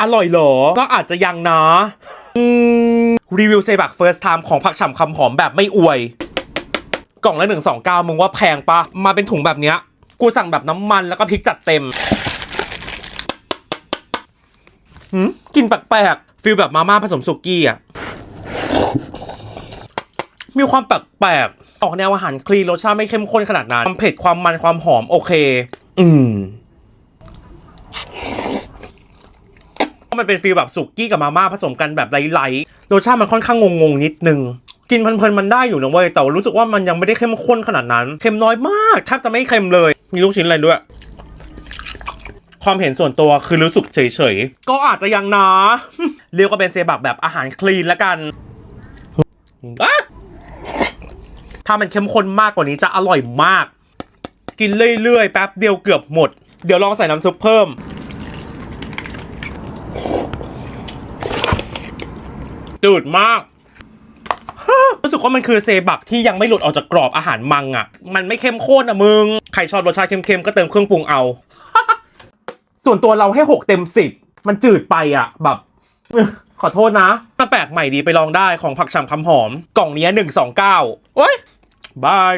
อร่อยเหรอ ก็อาจจะยังนะอืมรีวิวเซบัก first time ของผักฉ่ำคำหอมแบบไม่อวย กล่องละหนึ่งสองเก้ามึงว่าแพงปะ มาเป็นถุงแบบเนี้ย กูสั่งแบบน้ำมันแล้วก็พริกจัดเต็มหืมกินแปลกๆฟีลแบบมาม่าผสมสุกี้อะมีความแปลกๆออกแนวอาหารคลีนรสชาติไม่เข้มข้นขนาดนั้นความเผ็ดความมันความหอมโอเค อืม มันเป็นฟีลแบบสุกี้กับมาม่าผสมกันแบบไร้ๆรสชาติมันค่อนข้างงงๆนิดนึงกินเพลินๆมันได้อยู่นะเว้ยแต่รู้สึกว่ามันยังไม่ได้เข้มข้นขนาดนั้น เค็มน้อยมากแทบจะไม่เค็มเลย มีลูกชิ้นอะไรด้วย ความเห็นส่วนตัวคือรู้สึกเฉยๆ ก็อาจจะยังนะ เรียกว่าเป็นเซบักแบบอาหารคลีนแล้วกันถ้ามันเข้มข้นมากกว่านี้จะอร่อยมาก กินเรื่อยๆ แป๊บเดียวเกือบหมด เดี๋ยวลองใส่น้ำซุปเพิ่ม จืดมากรู้สึกว่ามันคือเซบักที่ยังไม่หลุดออกจากกรอบอาหารมังอะ มันไม่เข้มข้นอะมึง ใครชอบรสชาติเค็มๆ ก็เติมเครื่องปรุงเอา ส่วนตัวเราให้หกเต็มสิบมันจืดไปอะ แบบ ขอโทษนะมาแปลกใหม่ดีไปลองได้ของผักฉ่ำคำหอม กล่องเนี้หนึ่งสองเก้าโอ้ยบาย